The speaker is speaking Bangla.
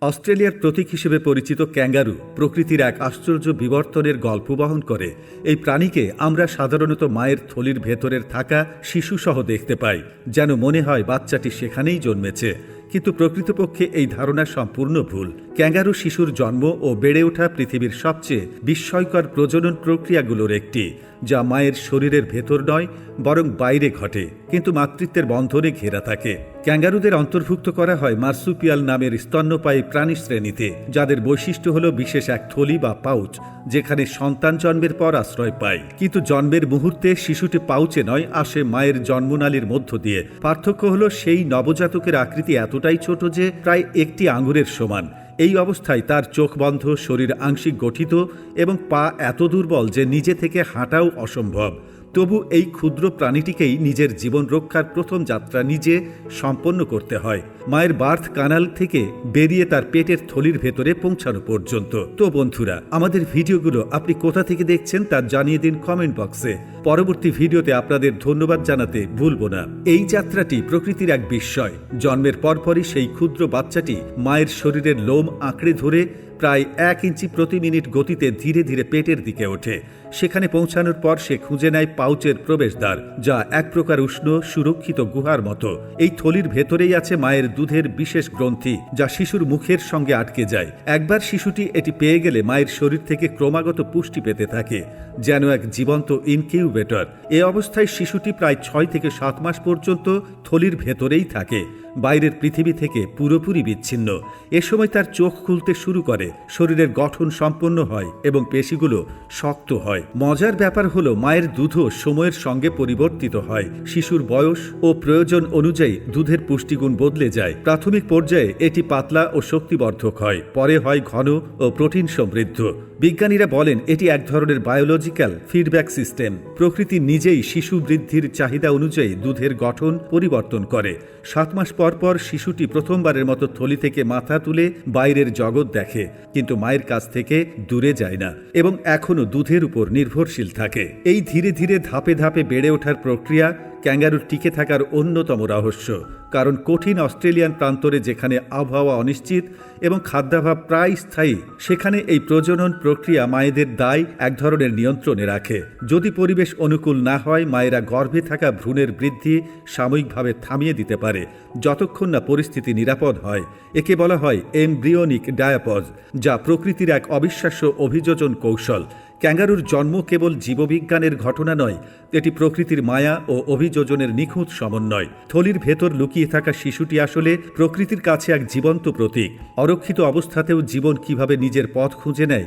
অস্ট্রেলিয়ার প্রতীক হিসেবে পরিচিত ক্যাঙ্গারু প্রকৃতির এক আশ্চর্য বিবর্তনের গল্প বহন করে। এই প্রাণীকে আমরা সাধারণত মায়ের থলির ভেতরের থাকা শিশুসহ দেখতে পাই, যেন মনে হয় বাচ্চাটি সেখানেই জন্মেছে। কিন্তু প্রকৃতপক্ষে এই ধারণা সম্পূর্ণ ভুল। ক্যাঙ্গারু শিশুর জন্ম ও বেড়ে ওঠা পৃথিবীর সবচেয়ে বিস্ময়কর প্রজনন প্রক্রিয়াগুলোর একটি, যা মায়ের শরীরের ভেতর নয়, বরং বাইরে ঘটে, কিন্তু মাতৃত্বের বন্ধনে ঘেরা থাকে। ক্যাঙ্গারুদের অন্তর্ভুক্ত করা হয় মার্সুপিয়াল নামের স্তন্যপায়ী প্রাণী শ্রেণীতে, যাদের বৈশিষ্ট্য হল বিশেষ এক থলি বা পাউচ, যেখানে সন্তান জন্মের পর আশ্রয় পায়। কিন্তু জন্মের মুহূর্তে শিশুটি পাউচে নয়, আসে মায়ের জন্মনালীর মধ্য দিয়ে। পার্থক্য হলো সেই নবজাতকের আকৃতি এতটাই ছোট যে, প্রায় একটি আঙুরের সমান। এই অবস্থায় তার চোখ বন্ধ, শরীর আংশিক গঠিত এবং পা এত দুর্বল যে নিজে থেকে হাঁটাও অসম্ভব। তবু এই ক্ষুদ্র প্রাণীটিকেই নিজের জীবন রক্ষার প্রথম যাত্রা নিজে সম্পন্ন করতে হয়। মায়ের বার্থ কানাল থেকে বেরিয়ে তার পেটের থলির ভেতরে পৌঁছানো পর্যন্ত। তো বন্ধুরা, আমাদের ভিডিওগুলো আপনি কোথা থেকে দেখছেন তা জানিয়ে দিন কমেন্ট বক্সে। পরবর্তী ভিডিওতে আপনাদের ধন্যবাদ জানাতে ভুলব না। এই যাত্রাটি প্রকৃতির এক বিস্ময়। জন্মের পরপরই সেই ক্ষুদ্র বাচ্চাটি মায়ের শরীরের লোম আঁকড়ে ধরে প্রায় এক ইঞ্চি প্রতি মিনিট গতিতে ধীরে ধীরে পেটের দিকে ওঠে। সেখানে পৌঁছানোর পর সে খুঁজে নেয় পাউচের প্রবেশদ্বার, যা এক প্রকার উষ্ণ, সুরক্ষিত গুহার মতো। এই থলির ভেতরেই আছে মায়ের দুধের বিশেষ গ্রন্থি, যা শিশুর মুখের সঙ্গে আটকে যায়। একবার শিশুটি এটি পেয়ে গেলে মায়ের শরীর থেকে ক্রমাগত পুষ্টি পেতে থাকে, যেন এক জীবন্ত ইনকিউবেটর। এ অবস্থায় শিশুটি প্রায় ছয় থেকে সাত মাস পর্যন্ত থলির ভেতরেই থাকে। বাইরের পৃথিবী থেকে পুরোপুরি বিচ্ছিন্ন। এ সময় তার চোখ খুলতে শুরু করে, শরীরের গঠন সম্পন্ন হয় এবং পেশিগুলো শক্ত হয়। মজার ব্যাপার হলো, মায়ের দুধও সময়ের সঙ্গে পরিবর্তিত হয়। শিশুর বয়স ও প্রয়োজন অনুযায়ী দুধের পুষ্টিগুণ বদলে যায়। প্রাথমিক পর্যায়ে এটি পাতলা ও শক্তিবর্ধক হয়। পরে হয় ঘন ও প্রোটিন সমৃদ্ধ। বিজ্ঞানীরা বলেন, এটি এক ধরনের বায়োলজিক্যাল ফিডব্যাক সিস্টেম প্রকৃতি নিজেই শিশু বৃদ্ধির চাহিদা অনুযায়ী দুধের গঠন পরিবর্তন করে। সাত মাস পর পর শিশুটি প্রথমবারের মতো থলি থেকে মাথা তুলে বাইরের জগৎ দেখে, কিন্তু মায়ের কাছ থেকে দূরে যায় না এবং এখনও দুধের উপর নির্ভরশীল থাকে। এই ধীরে ধীরে ধাপে ধাপে বেড়ে ওঠার প্রক্রিয়া ক্যাঙ্গারুর টিকে থাকার অন্যতম রহস্য, কারণ কঠিন অস্ট্রেলিয়ান প্রান্তরে যেখানে আবহাওয়া অনিশ্চিত এবং খাদ্যাভাব প্রায় স্থায়ী, সেখানে এই প্রজনন প্রক্রিয়া মায়েদের দায় এক ধরনের নিয়ন্ত্রণে রাখে। যদি পরিবেশ অনুকূল না হয়, মায়েরা গর্ভে থাকা ভ্রূণের বৃদ্ধি সাময়িকভাবে থামিয়ে দিতে পারে, যতক্ষণ না পরিস্থিতি নিরাপদ হয়। একে বলা হয় এমব্রিওনিক ডায়াপজ, যা প্রকৃতির এক অবিশ্বাস্য অভিযোজন কৌশল। ক্যাঙ্গারুর জন্ম কেবল জীববিজ্ঞানের ঘটনা নয়, এটি প্রকৃতির মায়া ও অভিযোজনের নিখুঁত সমন্বয়। থলির ভেতর লুকিয়ে থাকা শিশুটি আসলে প্রকৃতির কাছে এক জীবন্ত প্রতীক। অরক্ষিত অবস্থাতেও জীবন কীভাবে নিজের পথ খুঁজে নেয়